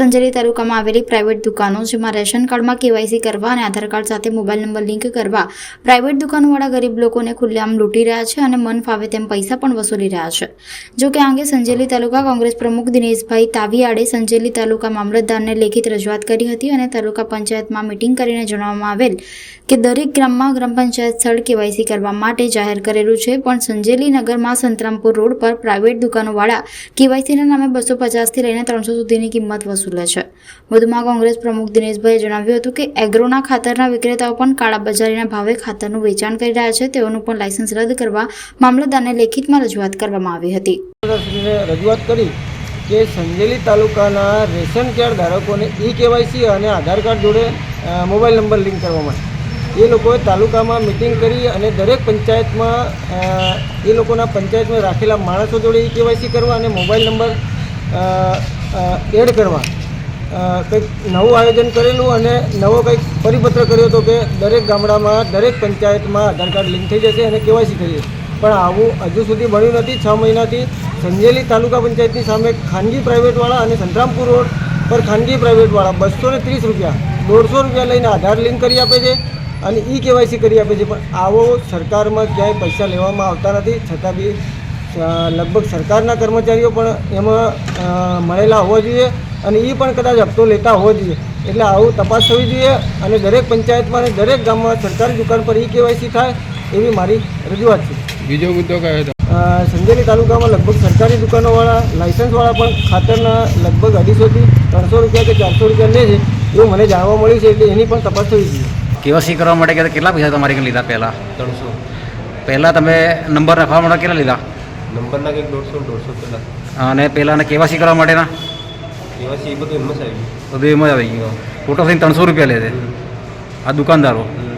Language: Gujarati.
સંજેલી તાલુકામાં આવેલી પ્રાઇવેટ દુકાનો, જેમાં રેશન કાર્ડમાં કેવાયસી કરવા અને આધાર કાર્ડ સાથે મોબાઈલ નંબર લિંક કરવા પ્રાઇવેટ દુકાનોવાળા ગરીબ લોકોને ખુલ્લેઆમ લૂંટી રહ્યા છે અને મન ફાવે તેમ પૈસા પણ વસૂલી રહ્યા છે. જો કે આ અંગે સંજેલી તાલુકા કોંગ્રેસ પ્રમુખ દિનેશભાઈ તાવિયાડે સંજેલી તાલુકા મામલતદારને લેખિત રજૂઆત કરી હતી અને તાલુકા પંચાયતમાં મિટિંગ કરીને જણાવવામાં આવેલ કે દરેક ગ્રામમાં ગ્રામ પંચાયત સ્થળ કેવાયસી કરવા માટે જાહેર કરેલું છે, પણ સંજેલી નગરમાં સંતરામપુર રોડ પર પ્રાઇવેટ દુકાનોવાળા કેવાયસીના નામે બસો પચાસથી લઈને ત્રણસો સુધીની કિંમત વસૂલે છે. વધુમાં કોંગ્રેસ પ્રમુખ દિનેશભાઈએ જણાવ્યું હતું કે એગ્રોના ખાતરના વિક્રેતાઓ પણ કાળાબજારીના ભાવે ખાતરનું વેચાણ કરી રહ્યા છે. તેઓનું પણ લાયસન્સ રદ કરવા મામલતદારને લેખિતમાં રજૂઆત કરવામાં આવી હતી. રજૂઆત કરી કે સંજેલી તાલુકાના રેશન કાર્ડ ધારકોને ઈ કેવાયસી અને આધાર કાર્ડ જોડે મોબાઈલ નંબર લિંક કરવામાં એ લોકોએ તાલુકામાં મિટિંગ કરી અને દરેક પંચાયતમાં એ લોકોના પંચાયતમાં રાખેલા માણસો જોડે ઈ કેવાયસી કરવા અને મોબાઈલ નંબર એડ કરવા. કંઈક નવું આયોજન કરેલું અને નવો કંઈક પરિપત્ર કર્યો હતો કે દરેક ગામડામાં, દરેક પંચાયતમાં આધાર કાર્ડ લિંક થઈ જશે અને કેવાયસી જશે. પણ આવું હજુ સુધી બન્યું નથી. છ મહિનાથી સંજેલી તાલુકા પંચાયતની સામે ખાનગી પ્રાઇવેટવાળા અને સંતરામપુર રોડ પર ખાનગી પ્રાઇવેટવાળા બસો ને ત્રીસ રૂપિયા, દોઢસો રૂપિયા લઈને આધાર લિંક કરી આપે છે અને ઈ કેવાયસી કરી આપે છે. પણ આવો સરકારમાં ક્યાંય પૈસા લેવામાં આવતા નથી. છતાં બી લગભગ સરકારના કર્મચારીઓ પણ એમાં મળેલા હોવા જોઈએ. અને એ પણ કદાચ હપ્તો લેતા હોવો જોઈએ એટલે આવું તપાસ થવી જોઈએ અને દરેક પંચાયતમાં અને દરેક ગામમાં સરકારી દુકાન પર ઈ કેવાયસી થાય એવી મારી રજૂઆત છે. બીજો મુદ્દો કયો હતો સંજેલી તાલુકામાં લગભગ સરકારી દુકાનોવાળા લાઇસન્સવાળા પણ ખાતરના લગભગ અઢીસોથી ત્રણસો રૂપિયા કે ચારસો રૂપિયા લે છે એવું મને જાણવા મળ્યું છે એટલે એની પણ તપાસ થવી જોઈએ. કેવાસી કરવા માટે કે કેટલા પૈસા તમારે લીધા પહેલાં? ત્રણસો. પહેલાં તમે નંબર રાખવા માટે કેટલા લીધા? નંબરના કંઈક દોઢસો દોઢસો પહેલાં. અને પહેલાંના કેવાસી કરવા માટેના? બધું એમ જ આવી બધું એમ જ આવી ગયું. ટોટલ થઈને ત્રણસો રૂપિયા લે છે. આ દુકાનદારો. ગયું